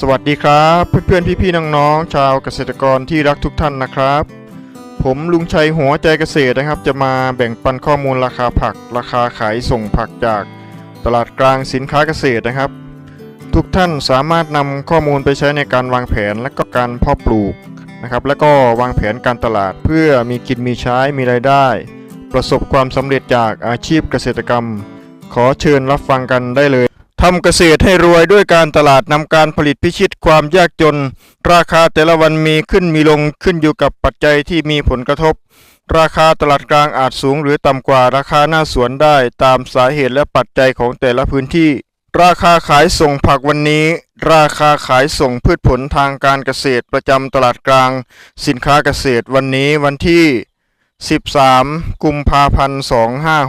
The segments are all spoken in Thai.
สวัสดีครับเพื่อนๆพี่ๆน้องๆชาวเกษตรกรที่รักทุกท่านนะครับ ผมลุงชัยหัวใจเกษตรนะครับ จะมาแบ่งปันข้อมูลราคาผัก ราคาขายส่งผักจากตลาดกลางสินค้าเกษตรนะครับ ทุกท่านสามารถนำข้อมูลไปใช้ในการวางแผนและก็การเพาะปลูกนะครับ และก็วางแผนการตลาดเพื่อมีกินมีใช้มีรายได้ ประสบความสำเร็จจากอาชีพเกษตรกรรม ขอเชิญรับฟังกันได้เลย ทำเกษตรให้รวยด้วยการตลาดนำการผลิตพิชิตความยากจน ราคาแต่ละวันมีขึ้นมีลงขึ้นอยู่กับปัจจัยที่มีผลกระทบ ราคาตลาดกลางอาจสูงหรือต่ำกว่าราคาหน้าสวนได้ตามสาเหตุและปัจจัยของแต่ละพื้นที่ ราคาขายส่งผักวันนี้ ราคาขายส่งพืชผลทางการเกษตรประจำตลาดกลาง สินค้าเกษตรวันนี้วันที่ 13 กุมภาพันธ์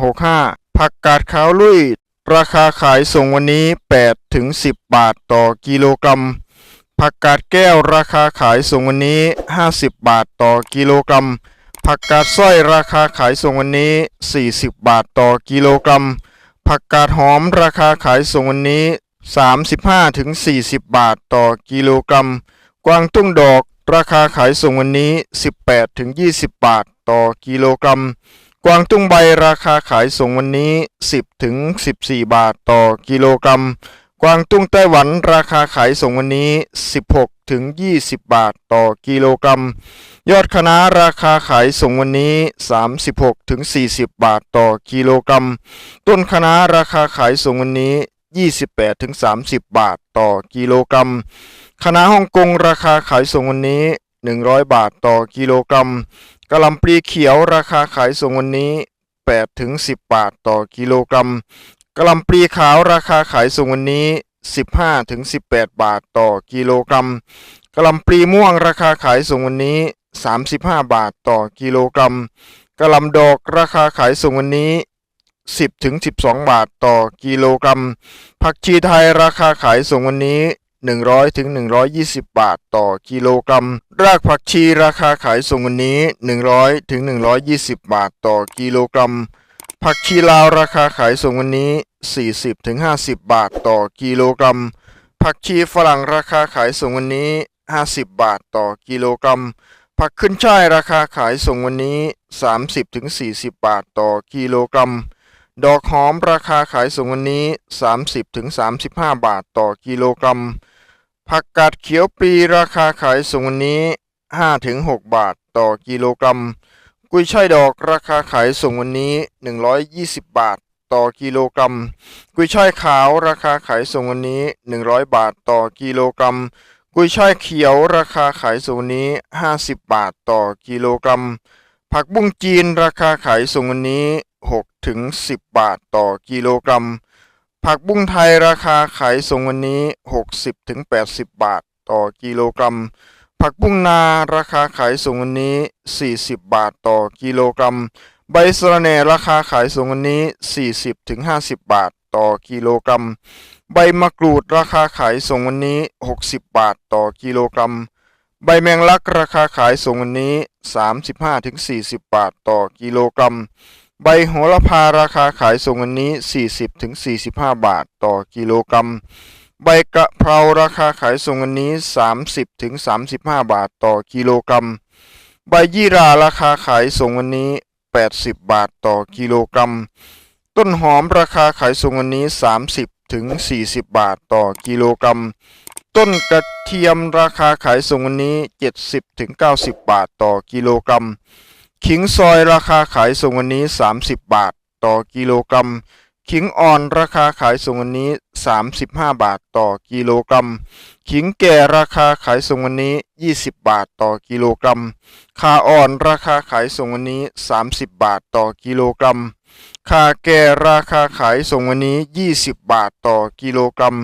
2565ผักกาดขาวลุย ราคาขายส่งวันนี้ 8 ถึง 10 บาทต่อกิโลกรัม ผักกาดแก้วราคาขายส่งวันนี้ 50 บาทต่อกิโลกรัม ผักกาดสร้อยราคาขายส่งวันนี้ 40 บาทต่อกิโลกรัม ผักกาดหอมราคาขายส่งวันนี้ 35 ถึง 40 บาทต่อกิโลกรัม กวางตุ้งดอกราคาขายส่งวันนี้ 18 ถึง 20 บาทต่อกิโลกรัม กวางตุ้งใบราคาขายส่งวันนี้ 10ถึง14 บาทต่อกิโลกรัม กวางตุ้งไต้หวันราคาขายส่งวันนี้ 16ถึง20 บาทต่อกิโลกรัม ยอดคณะราคาขายส่งวันนี้ 36ถึง40 บาทต่อกิโลกรัม ต้นคณะราคาขายส่งวันนี้ 28ถึง30 บาทต่อกิโลกรัม คณะฮ่องกงราคาขายส่งวันนี้ 100 บาทต่อกิโลกรัม กะหล่ำปลีเขียวราคาขายส่งวันนี้ 8 ถึง 10 บาทต่อกิโลกรัมกะหล่ำปลีขาวราคาขายส่งวันนี้ 15 ถึง 18 บาทต่อกิโลกรัมกะหล่ำปลีม่วงราคาขายส่งวันนี้ 35 บาทต่อกิโลกรัมกะหล่ำดอกราคาขายส่งวันนี้ 10 ถึง 12 บาทต่อกิโลกรัม ผักชีไทยราคาขายส่งวันนี้ 100ถึง120 บาทต่อกิโลกรัม รากผักชีราคาขายส่งวันนี้ 100ถึง120 บาทต่อกิโลกรัม ผักชีลาวราคาขายส่งวันนี้ 40ถึง50 บาทต่อกิโลกรัม ผักชีฝรั่งราคาขายส่งวันนี้ 50 บาทต่อกิโลกรัม ผักขึ้นช่ายราคาขายส่งวันนี้ 30ถึง40 บาทต่อกิโลกรัม ดอกหอมราคาขายส่งวันนี้ 30ถึง35 บาทต่อกิโลกรัม ผักกาดเขียวปลีราคาขายส่งวันนี้5ถึง6บาทต่อกิโลกรัม กุยช่ายดอกราคาขายส่งวันนี้ 120 บาทต่อกิโลกรัม กุยช่ายขาวราคาขายส่งวันนี้ 100 บาทต่อกิโลกรัม กุยช่ายเขียวราคาขายส่งวันนี้ 50 บาทต่อกิโลกรัม ผักบุ้งจีนราคาขายส่งวันนี้6 ถึง 10 บาทต่อกิโลกรัม ผักบุ้งไทยราคาขายส่งวันนี้ 60ถึง80 บาทต่อกิโลกรัม ผักบุ้งนาราคาขายส่งวันนี้ 40 บาทต่อกิโลกรัม ใบสะระแหน่ราคาขายส่งวันนี้ 40ถึง50 บาทต่อกิโลกรัม ใบมะกรูดราคาขายส่งวันนี้ 60 บาทต่อกิโลกรัมใบแมงลักราคาขายส่งวันนี้ 35-40 บาทต่อกิโลกรัม ใบโหระพาราคาขายส่งวันนี้ 40-45 บาทต่อกิโลกรัม ใบกะเพราราคาขายส่งวันนี้ 30-35 บาทต่อกิโลกรัม ใบยี่ราราคาขายส่งวันนี้ 80 บาทต่อกิโลกรัม ต้นหอมราคาขายส่งวันนี้ 30-40 บาทต่อกิโลกรัม ต้นกระเทียมราคาขายส่งวันนี้ 70-90 บาทต่อกิโลกรัม ขิงซอยราคาขายส่งวันนี้ 30 บาท ต่อกิโลกรัม ขิงอ่อนราคาขายส่งวันนี้ 35 บาทต่อกิโลกรัม ขิงแก่ราคาขายส่งวันนี้ 20 บาทต่อกิโลกรัมขาอ่อนราคาขายส่งวันนี้ 30 บาทต่อกิโลกรัมขาแก่ราคาขายส่งวันนี้ 20 บาทต่อกิโลกรัม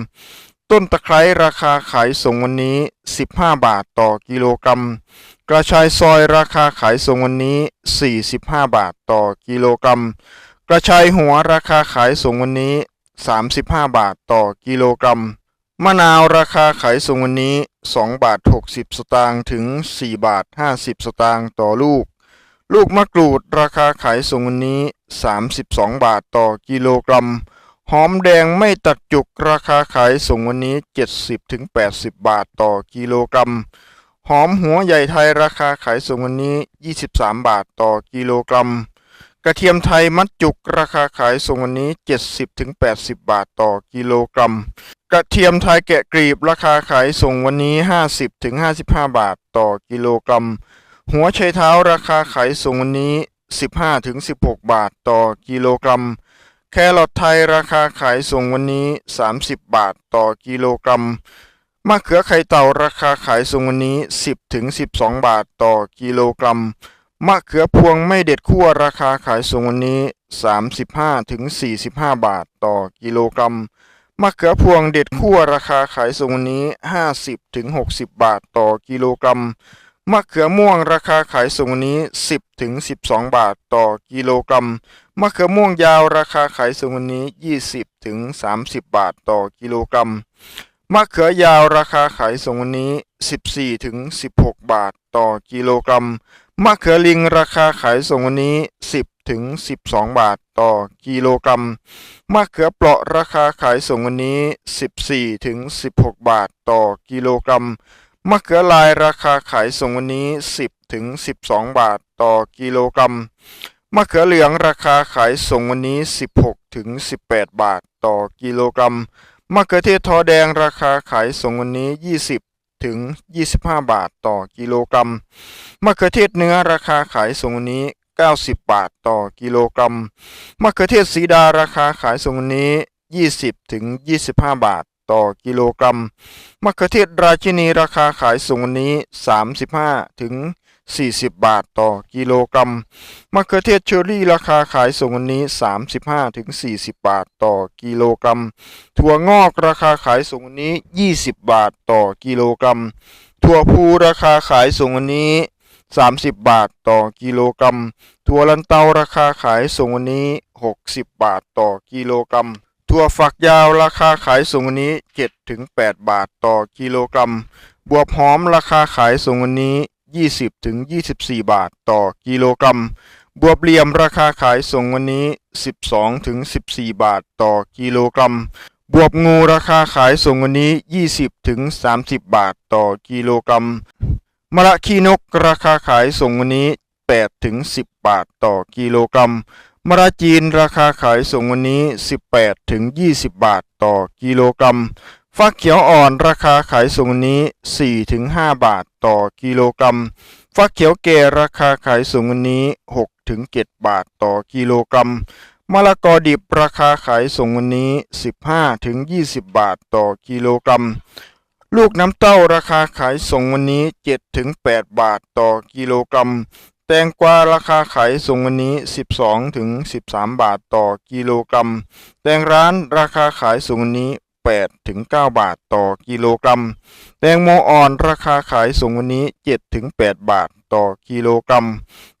ต้นตะไคร้ราคาขายส่งวันนี้ 15 บาทต่อกิโลกรัม กระชายซอยราคาขายส่งวันนี้ 45 บาทต่อกิโลกรัม กระชายหัวราคาขายส่งวันนี้ 35 บาทต่อกิโลกรัม มะนาวราคาขายส่งวันนี้ 2 บาท 60 สตางค์ถึง 4 บาท 50 สตางค์ต่อลูก ลูกมะกรูดราคาขายส่งวันนี้ 32 บาทต่อกิโลกรัม หอมแดงไม่ตัดจุกราคาขายส่งวันนี้ 70-80 บาทต่อกิโลกรัม หอมหัวใหญ่ไทยราคาขายส่งวันนี้ 23 บาทต่อกิโลกรัม กระเทียมไทยมัดจุกราคาขายส่งวันนี้ 70-80 บาทต่อกิโลกรัม กระเทียมไทยแกะกรีบราคาขายส่งวันนี้ 50-55 บาทต่อกิโลกรัม หัวไชเท้าราคาขายส่งวันนี้ 15-16 บาทต่อกิโลกรัม แครอทไทยราคาขายส่งวันนี้ 30 บาทต่อกิโลกรัม มะเขือไข่เต่าราคาขายส่งวันนี้ 10-12 บาทต่อกิโลกรัม มะเขือพวงไม่เด็ดคั่วราคาขายส่งวันนี้ 35-45 บาทต่อกิโลกรัม มะเขือพวงเด็ดคั่วราคาขายส่งวันนี้ 50-60 บาทต่อกิโลกรัม มะเขือม่วงราคาขายส่งวันนี้ 10-12 บาทต่อกิโลกรัม มะเขือม่วงยาวราคาขายส่งวันนี้ 20-30 บาทต่อกิโลกรัม มะเขือยาวราคาขายส่งวันนี้ 14-16 บาทต่อกิโลกรัม มะเขือลิงราคาขายส่งวันนี้ 10-12 บาทต่อกิโลกรัม มะเขือเปราะราคาขายส่งวันนี้ 14-16 บาทต่อกิโลกรัม มะเขือลายราคาขายส่งวันนี้ 10-12 บาทต่อกิโลกรัม มะเขือเหลืองราคาขายส่งวันนี้ 16-18 บาทต่อกิโลกรัม มะเขือเทศทอแดงราคาขายส่งวันนี้ 20 ถึง 25 บาทต่อกิโลกรัม มะเขือเทศเนื้อราคาขายส่งวันนี้ 90 บาทต่อกิโลกรัม มะเขือเทศสีดาราคาขายส่งวันนี้ 20 ถึง 25 บาทต่อกิโลกรัม มะเขือเทศราชินีราคาขายส่งวันนี้ 35 ถึง 40 บาทต่อกิโลกรัมมะเขือเทศเชอรี่ราคาขายส่งวันนี้ 35ถึง40 บาทต่อกิโลกรัม ถั่วงอกราคาขายส่งวันนี้ 20 บาทต่อกิโลกรัม ถั่วพูราคาขายส่งวันนี้ 30 บาทต่อกิโลกรัม ถั่วลันเตาราคาขายส่งวันนี้ 60 บาทต่อกิโลกรัมถั่วฝักยาวราคาขายส่งวันนี้7ถึง8บาทต่อกิโลกรัม บวบหอมราคาขายส่งวันนี้ 20ถึง24 บาทต่อกิโลกรัม บวบเหลี่ยมราคาขายส่งวันนี้ 12ถึง14 บาทต่อกิโลกรัม บวบงูราคาขายส่งวันนี้ 20ถึง30 บาทต่อกิโลกรัม มะระขี้นกราคาขายส่งวันนี้8ถึง10 บาทต่อกิโลกรัม มะระจีนราคาขายส่งวันนี้ 18ถึง20 บาทต่อกิโลกรัม ฟักเขียวอ่อนราคาขายส่งวันนี้4ถึง5บาทต่อกิโลกรัม ฟักเขียวแก่ราคาขายส่งวันนี้6ถึง7บาทต่อกิโลกรัม มะละกอดิบราคาขายส่งวันนี้ 15ถึง20 บาทต่อกิโลกรัม ลูกน้ำเต้าราคาขายส่งวันนี้7ถึง8บาทต่อกิโลกรัม แตงกวาราคาขายส่งวันนี้ 12ถึง13 บาทต่อกิโลกรัม แตงร้านราคาขายส่งวันนี้ 8ถึง9บาทต่อกิโลกรัม แตงโมอ่อนราคาขายส่งวันนี้7ถึง8บาทต่อกิโลกรัม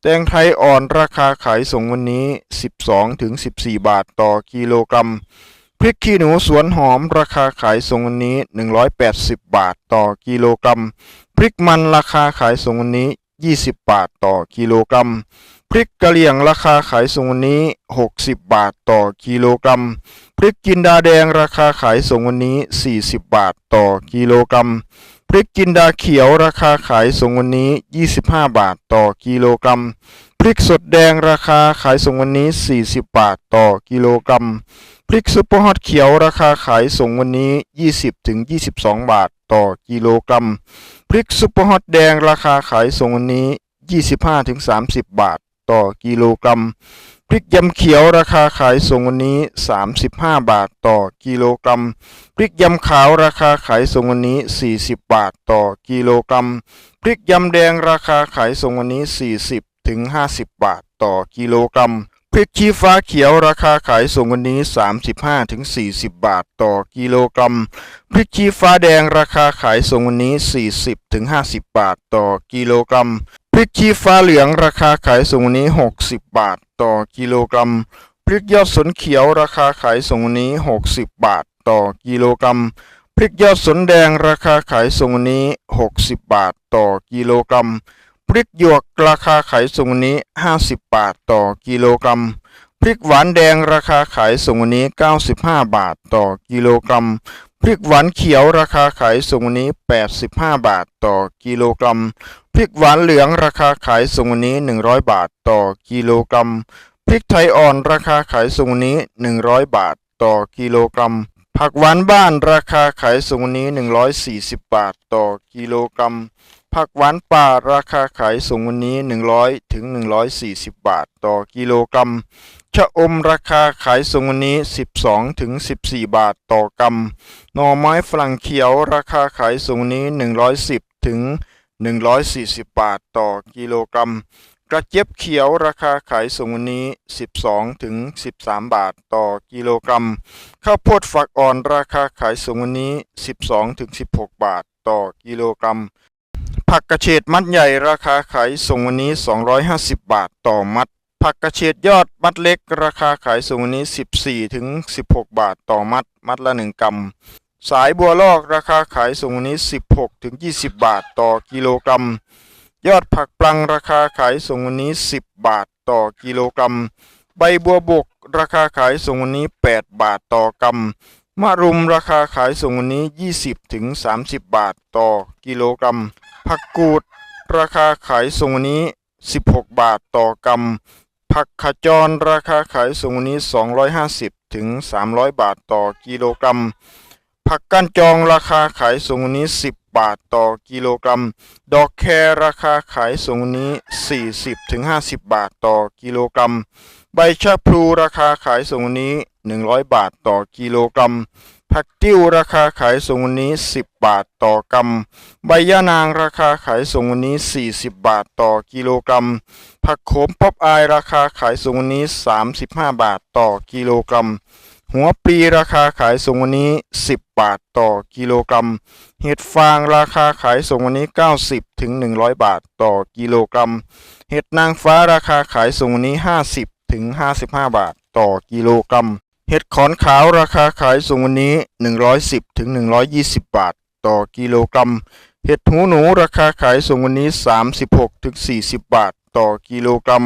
แตงไทยอ่อนราคาขายส่งวันนี้ 12ถึง14 บาทต่อกิโลกรัม พริกขี้หนูสวนหอมราคาขายส่งวันนี้ 180 บาทต่อกิโลกรัม พริกมันราคาขายส่งวันนี้ 20 บาทต่อกิโลกรัมพริกกะเหรี่ยงราคาขายส่งวันนี้ 60 บาทต่อกิโลกรัม พริกจินดาแดงราคาขายส่งวันนี้ 40 บาทต่อกิโลกรัม พริกจินดาเขียวราคาขายส่งวันนี้ 25 บาทต่อกิโลกรัม พริกสดแดงราคาขายส่งวันนี้ 40 บาทต่อกิโลกรัม พริกซุปเปอร์ฮอตเขียวราคาขายส่งวันนี้ 20-22 บาทต่อกิโลกรัม พริกซุปเปอร์ฮอตแดงราคาขายส่งวันนี้ 25-30 บาทต่อกิโลกรัม พริกยำเขียวราคาขายส่งวันนี้ 35 บาทต่อกิโลกรัม พริกยำขาวราคาขายส่งวันนี้ 40 บาทต่อกิโลกรัม พริกยำแดงราคาขายส่งวันนี้ 40ถึง50 บาทต่อกิโลกรัม พริกชี้ฟ้าเขียวราคาขายส่งวันนี้ 35ถึง40 บาทต่อกิโลกรัม พริกชี้ฟ้าแดงราคาขายส่งวันนี้ 40ถึง50 บาทต่อกิโลกรัมพริกชี้ฟ้าเหลืองราคาขายส่งวันนี้ 60 บาท ต่อกิโลกรัม พริกยอดสนเขียวราคาขายส่งวันนี้ 60 บาทต่อกิโลกรัม พริกยอดสนแดงราคาขายส่งวันนี้ 60 บาทต่อกิโลกรัม พริกหยวกราคาขายส่งวันนี้ 50 บาทต่อกิโลกรัม พริกหวานแดงราคาขายส่งวันนี้ 95 บาทต่อกิโลกรัม พริกหวานเขียวราคาขายส่งวันนี้ 85 บาทต่อกิโลกรัม พริกหวานเหลืองราคาขายส่งวันนี้ 100 บาทต่อกิโลกรัม พริกไทยอ่อนราคาขายส่งวันนี้ 100 บาทต่อกิโลกรัม ผักหวานบ้านราคาขายส่งวันนี้ 140 บาทต่อกิโลกรัม ผักหวานป่าราคาขายส่งวันนี้ 100ถึง140 บาทต่อกิโลกรัม ชะอมราคาขายส่งวันนี้ 12ถึง14 บาทต่อกรัม หน่อไม้ฝรั่งเขียวราคาขายส่งวันนี้ 110ถึง 140 บาทต่อกิโลกรัม กระเจี๊ยบเขียวราคาขายส่งวันนี้ 12ถึง13 บาทต่อกิโลกรัม ข้าวโพดฝักอ่อนราคาขายส่งวันนี้ 12ถึง16 บาทต่อกิโลกรัม ผักกระเฉดมัดใหญ่ราคาขายส่งวันนี้ 250 บาทต่อมัด ผักกระเฉดยอดมัดเล็ก ราคาขายส่งวันนี้ 14ถึง16 บาทต่อมัด มัดละ 1กรัม สายบัวลอกราคาขายส่งวันนี้ 16ถึง20 บาทต่อกิโลกรัม ยอดผักปลังราคาขายส่งวันนี้ 10 บาทต่อกิโลกรัม ใบบัวบกราคาขายส่งวันนี้ 8 บาทต่อกรัมมะรุมราคาขายส่งวันนี้ 20ถึง30 บาทต่อกิโลกรัม ผักกูดราคาขายส่งวันนี้ 16 บาทต่อกรัม ผักขจรราคาขายส่งวันนี้ 250ถึง300 บาทต่อกิโลกรัม ผักก้านจองราคาขายส่งวันนี้ 10 บาทต่อกิโลกรัม ดอกแครราคาขายส่งวันนี้ 40-50 บาทต่อกิโลกรัม ใบชะพลูราคาขายส่งวันนี้ 100 บาทต่อกิโลกรัม ผักติ้วราคาขายส่งวันนี้ 10 บาทต่อกรัม ใบยะนางราคาขายส่งวันนี้ 40 บาทต่อกิโลกรัม ผักโขมป๊อปอายราคาขายส่งวันนี้ 35 บาทต่อกิโลกรัม หัวปลีราคาขายส่งวันนี้ 10 บาทต่อกิโลกรัม เห็ดฟางราคาขายส่งวันนี้ 90ถึง100 บาทต่อกิโลกรัม เห็ดนางฟ้าราคาขายส่งวันนี้ 50ถึง55 บาทต่อกิโลกรัม เห็ดขอนขาวราคาขายส่งวันนี้ 110ถึง120 บาทต่อกิโลกรัม เห็ดหูหนูราคาขายส่งวันนี้ 36ถึง40 บาทต่อกิโลกรัม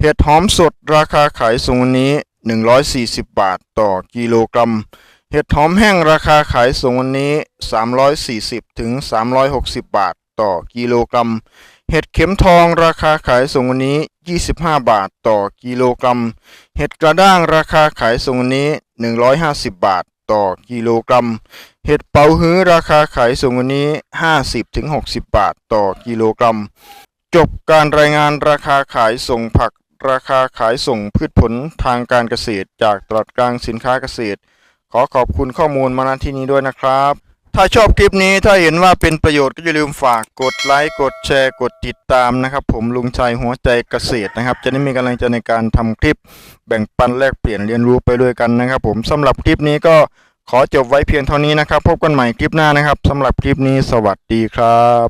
เห็ดหอมสดราคาขายส่งวันนี้ 140 บาทต่อกิโลกรัม เห็ดหอมแห้งราคาขายส่งวันนี้ 340ถึง360 บาทต่อกิโลกรัม เห็ดเข็มทองราคาขายส่งวันนี้ 25 บาทต่อกิโลกรัม เห็ดกระด้างราคาขายส่งวันนี้ 150 บาทต่อกิโลกรัม เห็ดเป๋าฮื้อราคาขายส่งวันนี้ 50ถึง60 บาทต่อกิโลกรัม จบการรายงานราคาขายส่งผัก ราคาขายส่งพืชผลทางการเกษตร จากตลาดกลางสินค้าเกษตร ขอขอบคุณข้อมูลมาณที่นี้ด้วยนะครับ ถ้าชอบคลิปนี้ถ้าเห็นว่าเป็นประโยชน์ก็อย่าลืมฝากกดไลค์กดแชร์กดติดตามนะครับ ผมลุงชัยหัวใจเกษตรนะครับ จะได้มีกำลังใจในการทำคลิป แบ่งปันแลกเปลี่ยนเรียนรู้ไปด้วยกันนะครับ ผมสำหรับคลิปนี้ก็ขอจบไว้เพียงเท่านี้นะครับ พบกันใหม่คลิปหน้านะครับสำหรับคลิปนี้สวัสดีครับ